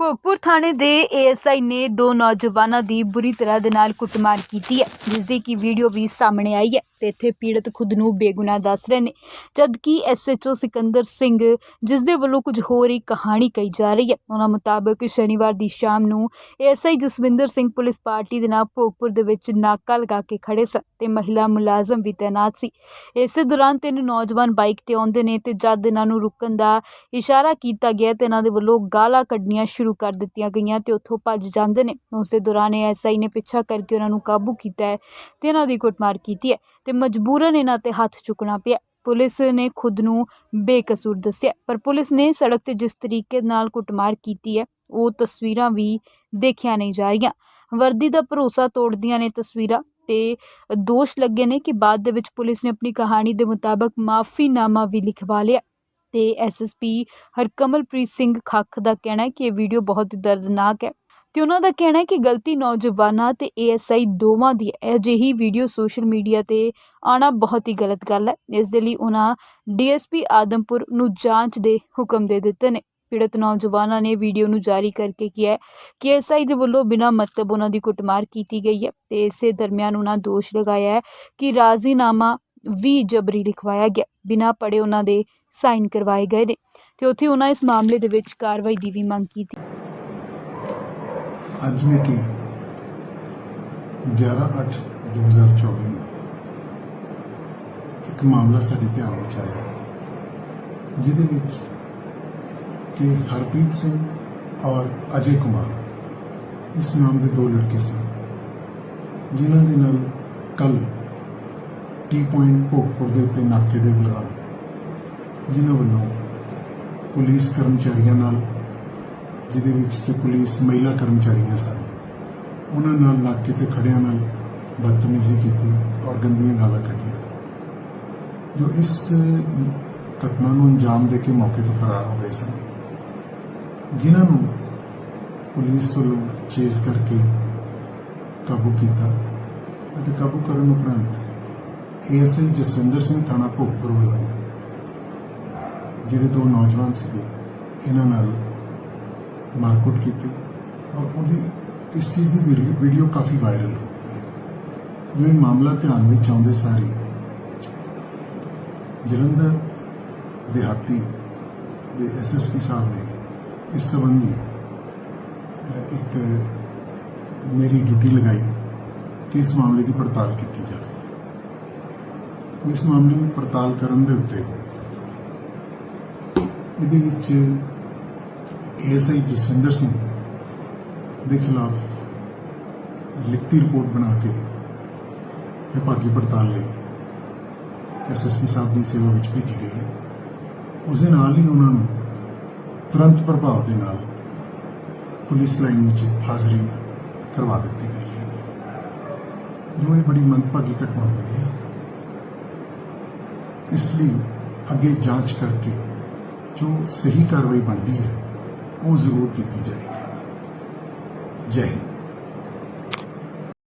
ਭੋਗਪੁਰ ਥਾਣੇ ਦੇ ਏਐਸਆਈ ਨੇ ਦੋ ਨੌਜਵਾਨਾਂ ਦੀ ਬੁਰੀ ਤਰ੍ਹਾਂ ਦੇ ਨਾਲ ਕੁੱਟਮਾਰ ਕੀਤੀ ਹੈ ਜਿਸ ਦੀ ਕਿ ਵੀਡੀਓ ਵੀ ਸਾਹਮਣੇ ਆਈ ਹੈ। ਤੇ ਇੱਥੇ ਪੀੜਤ ਖੁਦ ਨੂੰ ਬੇਗੁਨਾਹ ਦੱਸ ਰਹੇ ਨੇ। ਜਦਕਿ ਐਸਐਚਓ ਸਿਕੰਦਰ ਸਿੰਘ ਜਿਸ ਦੇ ਵੱਲੋਂ ਕੁਝ ਹੋਰ ਹੀ ਕਹਾਣੀ ਕਹੀ ਜਾ ਰਹੀ ਹੈ, ਉਹਨਾਂ ਮੁਤਾਬਕ ਸ਼ਨੀਵਾਰ ਦੀ ਸ਼ਾਮ ਨੂੰ ASI Jaswinder Singh police party ਦੇ ਨਾਲ ਭੋਗਪੁਰ ਦੇ ਵਿੱਚ ਨਾਕਾ ਲਗਾ ਕੇ ਖੜੇ ਸਨ ਤੇ ਮਹਿਲਾ ਮੁਲਾਜ਼ਮ ਵੀ ਤੈਨਾਤ ਸੀ। ਇਸੇ ਦੌਰਾਨ ਤਿੰਨ ਨੌਜਵਾਨ ਬਾਈਕ ਤੇ ਆਉਂਦੇ ਨੇ ਤੇ ਜਦ ਇਹਨਾਂ ਨੂੰ ਰੁਕਣ ਦਾ ਇਸ਼ਾਰਾ ਕੀਤਾ ਗਿਆ ਤੇ ਇਹਨਾਂ ਦੇ ਵੱਲੋਂ ਗਾਲਾਂ ਕੱਢਣੀਆਂ ਸ਼ੁਰੂ ਕਰ ਦਿੱਤੀਆਂ ਗਈਆਂ ਤੇ ਉੱਥੋਂ ਭੱਜ ਜਾਂਦੇ ਨੇ। ਉਸੇ ਦੌਰਾਨ ਐਸਆਈ ਨੇ ਪਿੱਛਾ ਕਰਕੇ ਉਹਨਾਂ ਨੂੰ ਕਾਬੂ ਕੀਤਾ ਹੈ ਤੇ ਇਹਨਾਂ ਦੀ ਕੁੱਟਮਾਰ ਕੀਤੀ ਹੈ। ਤੇ ਮਜਬੂਰਨ ਇਹਨਾਂ ਤੇ ਹੱਥ ਚੁੱਕਣਾ ਪਿਆ। ਪੁਲਿਸ ਨੇ ਖੁਦ ਨੂੰ ਬੇਕਸੂਰ ਦੱਸਿਆ, ਪਰ ਪੁਲਿਸ ਨੇ ਸੜਕ ਤੇ ਜਿਸ ਤਰੀਕੇ ਨਾਲ ਕੁੱਟਮਾਰ ਕੀਤੀ ਹੈ, ਉਹ ਤਸਵੀਰਾਂ ਵੀ ਦੇਖਿਆ ਨਹੀਂ ਜਾ ਰਹੀਆਂ। ਵਰਦੀ ਦਾ ਭਰੋਸਾ ਤੋੜਦੀਆਂ ਨੇ ਤਸਵੀਰਾਂ ਤੇ ਦੋਸ਼ ਲੱਗੇ ਨੇ ਕਿ ਬਾਅਦ ਦੇ ਵਿੱਚ ਪੁਲਿਸ ਨੇ ਆਪਣੀ ਕਹਾਣੀ ਦੇ ਮੁਤਾਬਕ ਮਾਫੀਨਾਮਾ ਵੀ ਲਿਖਵਾ ਲਿਆ। ਤੇ ਐਸਐਸਪੀ ਹਰਕਮਲਪ੍ਰੀਤ ਸਿੰਘ ਖੱਖ ਦਾ ਕਹਿਣਾ ਹੈ ਕਿ ਇਹ ਵੀਡੀਓ ਬਹੁਤ ਦਰਦਨਾਕ ਹੈ। ਤੇ ਉਹਨਾਂ ਦਾ ਕਹਿਣਾ ਹੈ ਕਿ ਗਲਤੀ ਨੌਜਵਾਨਾਂ ਤੇ ਏਐਸਆਈ ਦੋਵਾਂ ਦੀ ਹੈ। ਅਜਿਹੀ ਵੀਡੀਓ ਸੋਸ਼ਲ ਮੀਡੀਆ ਤੇ ਆਣਾ ਬਹੁਤ ਹੀ ਗਲਤ ਗੱਲ ਹੈ। ਇਸ ਦੇ ਲਈ ਉਹਨਾਂ ਡੀਐਸਪੀ ਆਦਮਪੁਰ ਨੂੰ ਜਾਂਚ ਦੇ ਹੁਕਮ ਦੇ ਦਿੱਤੇ ਨੇ। ਪੀੜਤ ਨੌਜਵਾਨਾਂ ਨੇ ਵੀਡੀਓ ਨੂੰ ਜਾਰੀ ਕਰਕੇ ਕਿਹਾ ਹੈ ਕਿ ਐਸਆਈ ਦੇ ਵੱਲੋਂ ਬਿਨਾਂ ਮਤਲਬ ਉਹਨਾਂ ਦੀ ਕੁੱਟਮਾਰ ਕੀਤੀ ਗਈ ਹੈ ਤੇ ਇਸੇ ਦਰਮਿਆਨ ਉਹਨਾਂ ਦੋਸ਼ ਲਗਾਇਆ ਹੈ ਕਿ ਰਾਜ਼ੀਨਾਮਾ ਵੀ ਜਬਰੀ ਲਿਖਵਾਇਆ ਗਿਆ। ਬਿਨਾਂ ਪੜੇ ਉਹਨਾਂ ਦੇ ਸਾਈਨ ਕਰਵਾਏ ਗਏ ਨੇ ਤੇ ਉੱਥੇ ਉਹਨਾਂ ਇਸ ਮਾਮਲੇ ਦੇ ਵਿੱਚ ਕਾਰਵਾਈ ਦੀ ਵੀ ਮੰਗ ਕੀਤੀ। ਅੱਜ ਮਿਤੀ 11/8/2024 ਨੂੰ ਇੱਕ ਮਾਮਲਾ ਸਾਡੇ ਧਿਆਨ ਵਿੱਚ ਆਇਆ, ਜਿਹਦੇ ਵਿੱਚ ਕਿ ਹਰਪ੍ਰੀਤ ਸਿੰਘ ਔਰ ਅਜੇ ਕੁਮਾਰ, ਇਸ ਨਾਮ ਦੇ ਦੋ ਲੜਕੇ ਸਨ ਜਿਨ੍ਹਾਂ ਦੇ ਨਾਲ ਕੱਲ ਟੀ ਪੁਆਇੰਟ ਭੋਗਪੁਰ ਦੇ ਉੱਤੇ ਨਾਕੇ ਦੇ ਦੌਰਾਨ ਜਿਨ੍ਹਾਂ ਵੱਲੋਂ ਪੁਲਿਸ ਕਰਮਚਾਰੀਆਂ ਨਾਲ ਜਿਹਦੇ ਵਿੱਚ ਕਿ ਪੁਲਿਸ ਮਹਿਲਾ ਕਰਮਚਾਰੀਆਂ ਸਨ। ਉਹਨਾਂ ਨਾਲ ਨਾਕੇ ਤੇ ਖੜਿਆਂ ਨਾਲ ਬਦਤਮੀਜ਼ੀ ਕੀਤੀ ਔਰ ਗੰਦੀਆਂ ਗਾਲਾਂ ਕੱਢੀਆਂ। ਜੋ ਇਸ ਘਟਨਾ ਨੂੰ ਅੰਜਾਮ ਦੇ ਕੇ ਮੌਕੇ ਤੋਂ ਫਰਾਰ ਹੋ ਗਏ ਸਨ। ਜਿਨ੍ਹਾਂ ਨੂੰ ਪੁਲਿਸ ਵੱਲੋਂ ਚੇਜ਼ ਕਰਕੇ ਕਾਬੂ ਕੀਤਾ ਅਤੇ ਕਾਬੂ ਕਰਨ ਉਪਰੰਤ ਏਐਸਆਈ ਜਸਵਿੰਦਰ ਸਿੰਘ ਥਾਣਾ ਭੋਗਪੁਰ ਵੱਲੋਂ ਜਿਹੜੇ ਦੋ ਨੌਜਵਾਨ ਸੀਗੇ, ਇਹਨਾਂ ਨਾਲ ਮਾਰਕੁੱਟ ਕੀਤੀ ਔਰ ਉਹਦੀ ਇਸ ਚੀਜ਼ ਦੀ ਵੀਡੀਓ- ਕਾਫੀ ਵਾਇਰਲ ਹੋ ਗਈ ਹੈ। ਜੋ ਇਹ ਮਾਮਲਾ ਧਿਆਨ ਵਿੱਚ ਆਉਂਦੇ ਸਾਰੇ ਜਲੰਧਰ ਦਿਹਾਤੀ ਦੇ ਐਸਐਸਪੀ ਸਾਹਿਬ ਨੇ ਇਸ ਸੰਬੰਧੀ ਇੱਕ ਮੇਰੀ ਡਿਊਟੀ ਲਗਾਈ ਕਿ ਇਸ ਮਾਮਲੇ ਦੀ ਪੜਤਾਲ ਕੀਤੀ ਜਾਵੇ। ਇਸ ਮਾਮਲੇ ਨੂੰ ਪੜਤਾਲ ਕਰਨ ਦੇ ਉੱਤੇ ਇਹਦੇ ਵਿੱਚ ਏਐਸਆਈ ਜਸਵਿੰਦਰ ਸਿੰਘ ਦੇ ਖਿਲਾਫ ਲਿਖਤੀ ਰਿਪੋਰਟ ਬਣਾ ਕੇ ਵਿਭਾਗੀ ਪੜਤਾਲ ਲਈ ਐਸਐਸਪੀ ਸਾਹਿਬ ਦੀ ਸੇਵਾ ਵਿੱਚ ਭੇਜੀ ਗਈ ਹੈ। ਉਸ ਦੇ ਨਾਲ ਹੀ ਉਹਨਾਂ ਨੂੰ ਤੁਰੰਤ ਪ੍ਰਭਾਵ ਦੇ ਨਾਲ ਪੁਲਿਸ ਲਾਈਨ ਵਿੱਚ ਹਾਜ਼ਰੀ ਕਰਵਾ ਦਿੱਤੀ ਗਈ ਹੈ। ਜੋ ਇਹ ਬੜੀ ਮੰਦਭਾਗੀ ਘਟਨਾ ਹੋਈ ਹੈ, ਇਸ ਲਈ ਅੱਗੇ ਜਾਂਚ ਕਰਕੇ ਜੋ ਸਹੀ ਕਾਰਵਾਈ ਬਣਦੀ ਹੈ ਉਹ ਜ਼ਰੂਰ ਕੀਤੀ ਜਾਏਗੀ। ਜੈ ਹਿੰਦ।